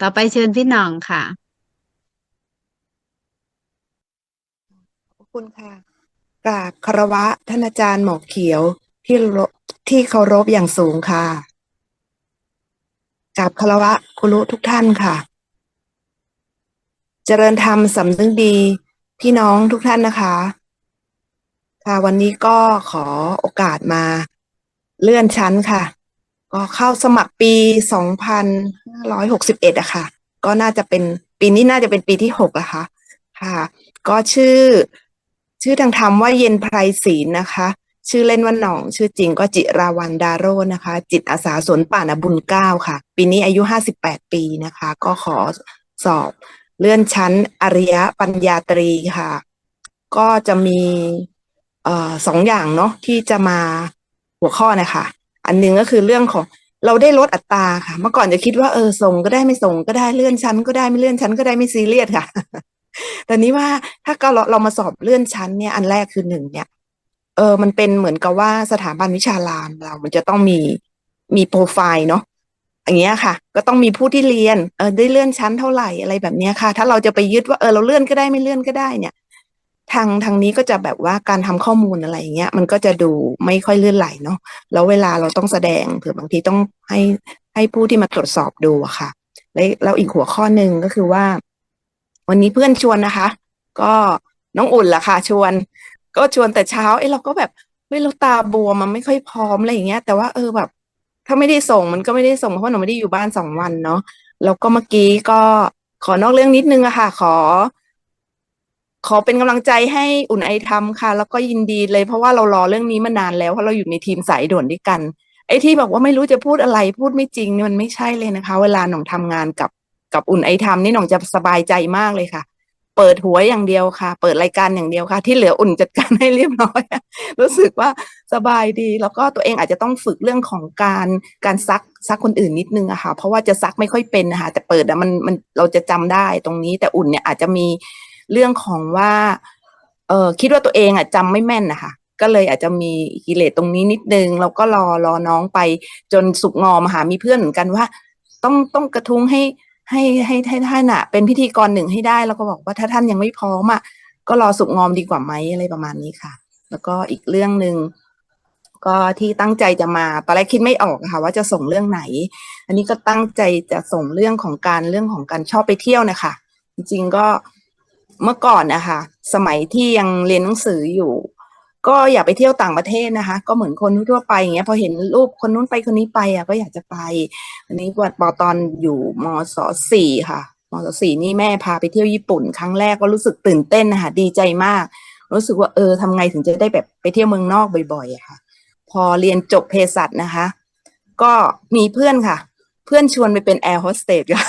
ต่อไปเชิญพี่หน่องค่ะ ขอบคุณค่ะกราบคารวะท่านอาจารย์หมอเขียวที่รที่เคารพอย่างสูงค่ะกราบคารวะครูรุทุกท่านค่ะ เจริญธรรมสำนึกดีพี่น้องทุกท่านนะคะ ค่ะวันนี้ก็ขอโอกาสมาเลื่อนชั้นค่ะ ก็เข้าสมัครปี2561อะค่ะ ก็น่าจะเป็นปีนี้น่าจะเป็นปีที่หกอะค่ะ ค่ะ ก็ชื่อ ชื่อทางธรรมว่าเย็นไพรศีลนะคะ ชื่อเล่นว่าหนอง ชื่อจริงก็จิราวันดาโรนะคะ จิตอาสาสวนป่านบุญเก้าค่ะ ปีนี้อายุ58ปีนะคะ ก็ขอสอบเลื่อนชั้นอริยปัญญาตรีค่ะ ก็จะมีออสองอย่างเนาะที่จะมาหัวข้อนะคะ อันหนึ่งก็คือเรื่องของเราได้ลดอัตราค่ะ เมื่อก่อนจะคิดว่าเออส่งก็ได้ไม่ส่งก็ได้เลื่อนชั้น ก็ได้ไม่เลื่อนชั้นก็ได้ไม่ซีเรียสค่ะแต่นี้ว่าถ้าเราเรามาสอบเลื่อนชั้นเนี่ยอันแรกคือหนึ่งเนี่ย เออมันเป็นเหมือนกับว่าสถาบันวิชารามเรา มันจะต้องมีมีโปรไฟล์เนาะอย่างเงี้ยค่ะ ก็ต้องมีผู้ที่เรียนเออได้เลื่อนชั้นเท่าไหร่อะไรแบบเนี้ยค่ะ ถ้าเราจะไปยึดว่าเออเราเลื่อนก็ได้ไม่เลื่อนก็ได้เนี่ย ทางทางนี้ก็จะแบบว่าการทำข้อมูลอะไรอย่างเงี้ย มันก็จะดูไม่ค่อยเลื่อนไหลเนาะแล้วเวลาเราต้องแสดงเผื่อบางทีต้องให้ให้ผู้ที่มาตรวจสอบดูอะค่ะแล้วแล้วอีกหัวข้อหนึ่งก็คือว่า วันนี้เพื่อนชวนนะคะ ก็น้องอุ่นล่ะค่ะ ชวน ก็ชวนแต่เช้า เอ้เราก็แบบเฮ้ยเราตาบวมมันไม่ค่อยพร้อมอะไรอย่างเงี้ย แต่ว่าเออแบบ ถ้าไม่ได้ส่งมันก็ไม่ได้ส่งเพราะหนูไม่ได้อยู่บ้านสองวันเนาะแล้วก็เมื่อกี้ก็ขอนอกเรื่องนิดนึงอะค่ะ ขอ ขอเป็นกำลังใจให้อุ่นไอทำค่ะ แล้วก็ยินดีเลยเพราะว่าเรารอเรื่องนี้มานานแล้วเพราะเราอยู่ในทีมสายด่วนด้วยกัน ไอ้ที่บอกว่าไม่รู้จะพูดอะไรพูดไม่จริงเนี่ยมันไม่ใช่เลยนะคะ เวลาหน่องทำงานกับกับอุ่นไอทำนี่หน่องจะสบายใจมากเลยค่ะ เปิดหัวอย่างเดียวค่ะ เปิดรายการอย่างเดียวค่ะ ที่เหลืออุ่นจัดการให้เรียบร้อยรู้สึกว่าสบายดีแล้วก็ตัวเองอาจจะต้องฝึกเรื่องของการการซักซักคนอื่นนิดนึงอะค่ะ เพราะว่าจะซักไม่ค่อยเป็นนะคะแต่เปิดอะมันมันเราจะจำได้ตรงนี้แต่อุ่นเนี่ยอาจจะมี เรื่องของว่า เออคิดว่าตัวเองอะจำไม่แม่นนะคะก็เลยอาจจะมีกิเลสตรงนี้นิดนึงเราก็รอรอน้องไปจนสุกงอมาหามีเพื่อนเหมือนกันว่า ต้องต้องกระทุ้งให้ให้ให้ให้ท่านอะเป็นพิธีกรหนึ่งให้ได้ แล้วก็บอกว่าถ้าท่านยังไม่พร้อมอะก็รอสุกงอมดีกว่าไหมอะไรประมาณนี้ค่ะ แล้วก็อีกเรื่องหนึ่งก็ที่ตั้งใจจะมาตอนแรกคิดไม่ออกค่ะ ว่าจะส่งเรื่องไหน อันนี้ก็ตั้งใจจะส่งเรื่องของการเรื่องของการชอบไปเที่ยวนะคะจริงๆก็ เมื่อก่อนนะคะสมัยที่ยังเรียนหนังสืออยู่ ก็อยากไปเที่ยวต่างประเทศนะคะ ก็เหมือนคนทั่วไปอย่างเงี้ยพอเห็นรูปคนนู้นไปคนนี้ไปอะก็อยากจะไป อันนี้ว่าปอตอนอยู่มศสี่ค่ะมศสี่นี่แม่พาไปเที่ยวญี่ปุ่น ครั้งแรกก็รู้สึกตื่นเต้นนะคะดีใจมาก รู้สึกว่าเออทำไงถึงจะได้แบบไปเที่ยวเมืองนอกบ่อยๆอะค่ะ พอเรียนจบเภสัชนะคะ ก็มีเพื่อนค่ะ เพื่อนชวนไปเป็นแอร์โฮสเตสค่ะ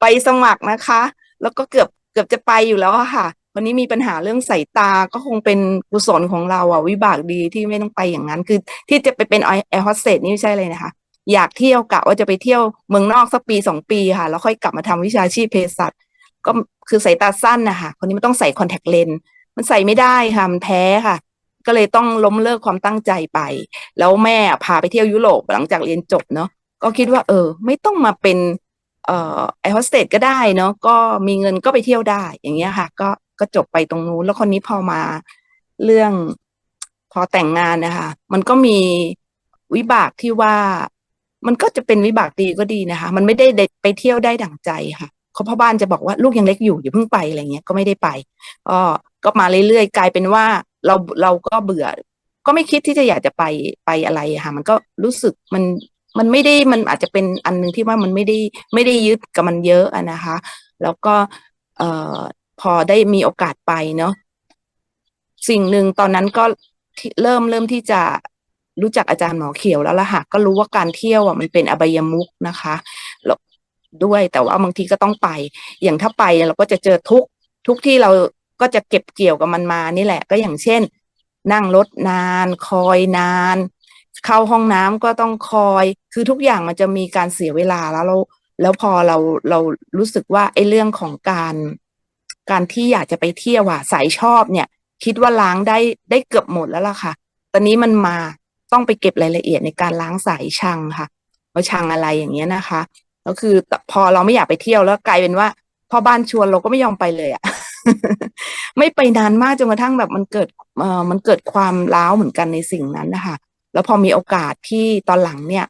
ไปสมัครนะคะ แล้วก็เกือบ เกือบจะไปอยู่แล้วอะค่ะ วันนี้มีปัญหาเรื่องสายตาก็คงเป็นกุศลของเราอะวิบากดีที่ไม่ต้องไปอย่างนั้น คือที่จะไปเป็นแอร์โฮสเตสนี่ไม่ใช่เลยนะคะ อยากเที่ยวกะว่าจะไปเที่ยวเมืองนอกสักปีสองปีค่ะ แล้วค่อยกลับมาทำวิชาชีพเภสัชก็คือสายตาสั้นนะคะคนนี้มันต้องใส่คอนแทคเลนส์มันใส่ไม่ได้ค่ะมันแพ้ค่ะ ก็เลยต้องล้มเลิกความตั้งใจไป แล้วแม่พาไปเที่ยวยุโรปหลังจากเรียนจบเนาะก็คิดว่า เออ ไม่ต้องมาเป็น เอ่อแอร์โฮสเตสก็ได้เนาะก็มีเงินก็ไปเที่ยวได้ อย่างเงี้ยค่ะ ก็ก็จบไปตรงนู้นแล้วคนนี้พอมาเรื่องพอแต่งงานนะคะมันก็มีวิบากที่ว่า มันก็จะเป็นวิบากดีก็ดีนะคะ มันไม่ได้ไปเที่ยวได้ดั่งใจค่ะเขาพ่อบ้านจะบอกว่าลูกยังเล็กอยู่อย่าเพิ่งไปอะไรเงี้ยก็ไม่ได้ไปก็ก็มาเรื่อยๆกลายเป็นว่าเราเราก็เบื่อ ก็ไม่คิดที่จะอยากจะไปไปอะไรค่ะ มันก็รู้สึกมัน มันไม่ได้มันอาจจะเป็นอันหนึงที่ว่ามันไม่ได้ไม่ได้ยึดกับมันเยอะอะนะคะ แล้วก็เอ่อพอได้มีโอกาสไปเนาะสิ่งหนึ่งตอนนั้นก็เริ่มเริ่มที่จะรู้จักอาจารย์หมอเขียวแล้วล่ะค่ะก็รู้ว่าการเที่ยวอะมันเป็นอบายมุกนะคะแล้วด้วยแต่ว่าบางทีก็ต้องไป อย่างถ้าไปเราก็จะเจอทุกทุกที่เราก็จะเก็บเกี่ยวกับมันมานี่แหละ ก็อย่างเช่น นั่งรถนาน คอยนาน เข้าห้องน้ำก็ต้องคอย คือทุกอย่างมันจะมีการเสียเวลาแล้วเราแล้วพอเราเรารู้สึกว่าไอ้เรื่องของการ การที่อยากจะไปเที่ยวอะสายชอบเนี่ย คิดว่าล้างได้ได้เกือบหมดแล้วล่ะค่ะ ตอนนี้มันมาต้องไปเก็บรายละเอียดในการล้างสายชังค่ะว่าชังอะไรอย่างเงี้ยนะคะแล้วคือพอเราไม่อยากไปเที่ยวแล้วกลายเป็นว่าพอบ้านชวนเราก็ไม่ยอมไปเลยอะไม่ไปนานมากจนกระทั่งแบบมันเกิดเอ่อมันเกิดความร้าวเหมือนกันในสิ่งนั้นนะคะ แล้วพอมีโอกาสที่ตอนหลังเนี่ย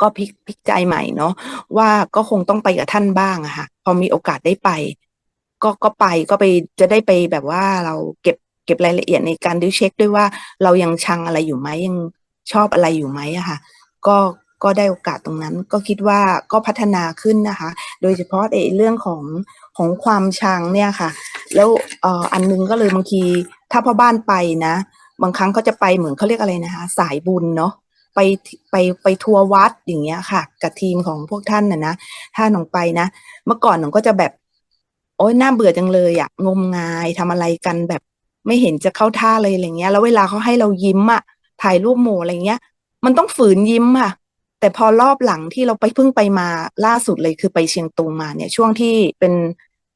ก็พลิกพลิกใจใหม่เนาะว่าก็คงต้องไปกับท่านบ้างอะค่ะ พอมีโอกาสได้ไป ก็ก็ไปก็ไปจะได้ไปแบบว่าเราเก็บเก็บรายละเอียดในการดูเช็คด้วยว่าเรายังชังอะไรอยู่ไหมยังชอบอะไรอยู่ไหมอะค่ะ ก็ก็ได้โอกาสตรงนั้น ก็คิดว่าก็พัฒนาขึ้นนะคะ โดยเฉพาะไอ้เรื่องของของความชังเนี่ยค่ะ แล้วอออันนึงก็เลยบางทีถ้าพ่อบ้านไปนะ บางครั้งก็จะไปเหมือนเขาเรียกอะไรนะคะ สายบุญเนาะไปไปไปทัวร์วัดอย่างเงี้ยค่ะ กับทีมของพวกท่านน่ะนะถ้าหนองไปนะ เมื่อก่อนหนองก็จะแบบ โอ๊ยน่าเบื่อจังเลยอะงมงายทำอะไรกันแบบไม่เห็นจะเข้าท่าเลยอะไรเงี้ย แล้วเวลาเขาให้เรายิ้มอะถ่ายรูปหมู่อะไรเงี้ย มันต้องฝืนยิ้มค่ะแต่พอรอบหลังที่เราไปเพิ่งไปมาล่าสุดเลยคือไปเชียงตุงมาเนี่ย ช่วงที่เป็น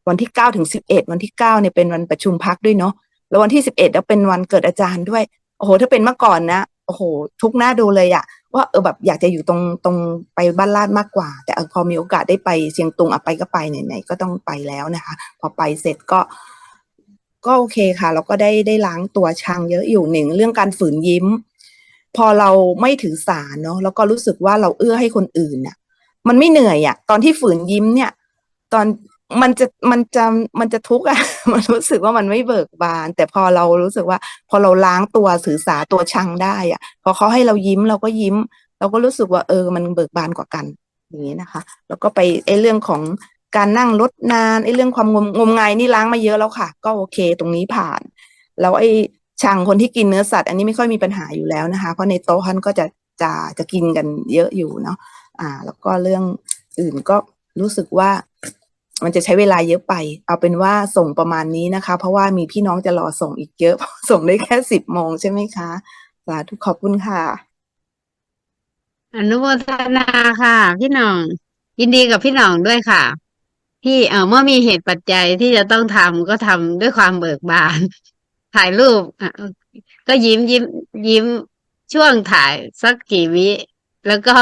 วันที่เก้าถึงสิบเอ็ดวันที่เก้าเนี่ยเป็นวันประชุมพักด้วยเนาะ แล้ววันที่สิบเอ็ดแล้วเป็นวันเกิดอาจารย์ด้วย โอ้โห ถ้าเป็นเมื่อก่อนนะ โอ้โห ทุกหน้าดูเลยอะว่าเออแบบอยากจะอยู่ตรงตรงไปบ้านลาดมากกว่า แต่พอมีโอกาสได้ไปเชียงตุงอะไปก็ไปไหนๆก็ต้องไปแล้วนะคะ พอไปเสร็จก็ ก็โอเคค่ะ เราก็ได้ได้ล้างตัวชังเยอะอยู่หนึ่งเรื่องการฝืนยิ้ม พอเราไม่ถือสาเนาะแล้วก็รู้สึกว่าเราเอื้อให้คนอื่นน่ะ มันไม่เหนื่อยอะตอนที่ฝืนยิ้มเนี่ย ตอน มันจะมันจะมันจะทุกข์อะ มันรู้สึกว่ามันไม่เบิกบาน แต่พอเรารู้สึกว่า พอเราล้างตัวสื่อสาตัวชังได้อะ พอเขาให้เรายิ้มเราก็ยิ้ม เราก็รู้สึกว่าเออ มันเบิกบานกว่ากัน อย่างนี้นะคะ แล้วก็ไปไอ้เรื่องของการนั่งรถนานไอ้เรื่องความงมงมงายนี่ล้างมาเยอะแล้วค่ะ ก็โอเค ตรงนี้ผ่าน แล้วไอ้ช่างคนที่กินเนื้อสัตว์ อันนี้ไม่ค่อยมีปัญหาอยู่แล้วนะคะ เพราะในโต๊ะท่านก็จะจะจะกินกันเยอะอยู่เนาะอ่า แล้วก็เรื่องอื่นก็รู้สึกว่า มันจะใช้เวลาเยอะไป เอาเป็นว่าส่งประมาณนี้นะคะ เพราะว่ามีพี่น้องจะรอส่งอีกเยอะ ส่งได้แค่สิบโมงใช่ไหมคะสาธุขอบคุณค่ะ อนุโมทนาค่ะ พี่น่อง ยินดีกับพี่น่องด้วยค่ะ ที่เออเมื่อมีเหตุปัจจัยที่จะต้องทำก็ทำด้วยความเบิกบาน ถ่ายรูปก็ยิ้มยิ้มยิ้มช่วงถ่ายสักกี่วิ แล้วก็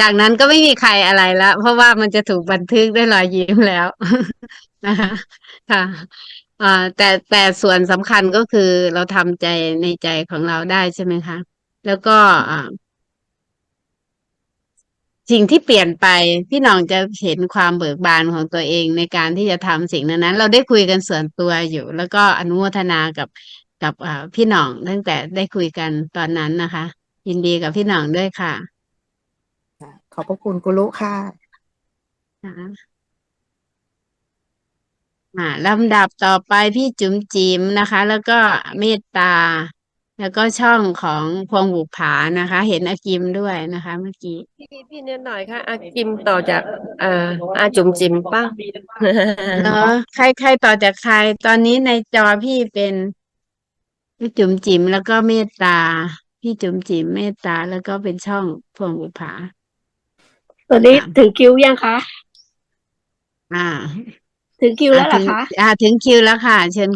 จากนั้นก็ไม่มีใครอะไรละเพราะว่ามันจะถูกบันทึกด้วยรอยยิ้มแล้วนะคะค่ะแต่แต่ส่วนสำคัญก็คือเราทำใจในใจของเราได้ใช่ไหมคะ แล้วก็สิ่งที่เปลี่ยนไปพี่น้องจะเห็นความเบิกบานของตัวเองในการที่จะทำสิ่งนั้น เราได้คุยกันส่วนตัวอยู่ แล้วก็อนุโมทนากับกับพี่น้องตั้งแต่ได้คุยกันตอนนั้นนะคะ ยินดีกับพี่หน้องด้วยค่ะ ขอบพระคุณกุลุค่ะนะคะอ่าลำดับต่อไปพี่จุ๋มจิ๋มนะคะ แล้วก็เมตตา แล้วก็ช่องของพวงบุภานะคะ เห็นอากิมด้วยนะคะ เมื่อกี้ พี่พี่นิดหน่อยค่ะอากิมต่อจากอ่าอาจุ๋มจิมป้าเหรอใครใครต่อจากใคร ตอนนี้ในจอพี่เป็นพี่จุ๋มจิ๋มแล้วก็เมตตา พี่จุ๋มจิ๋มเมตตาแล้วก็เป็นช่องพวงบุภาตอนนี้ค่ะถึงคิวยังคะ อ่า ถึงคิวแล้วเหรอถึงคะ อ่า ถึงคิวแล้วค่ะ เชิญ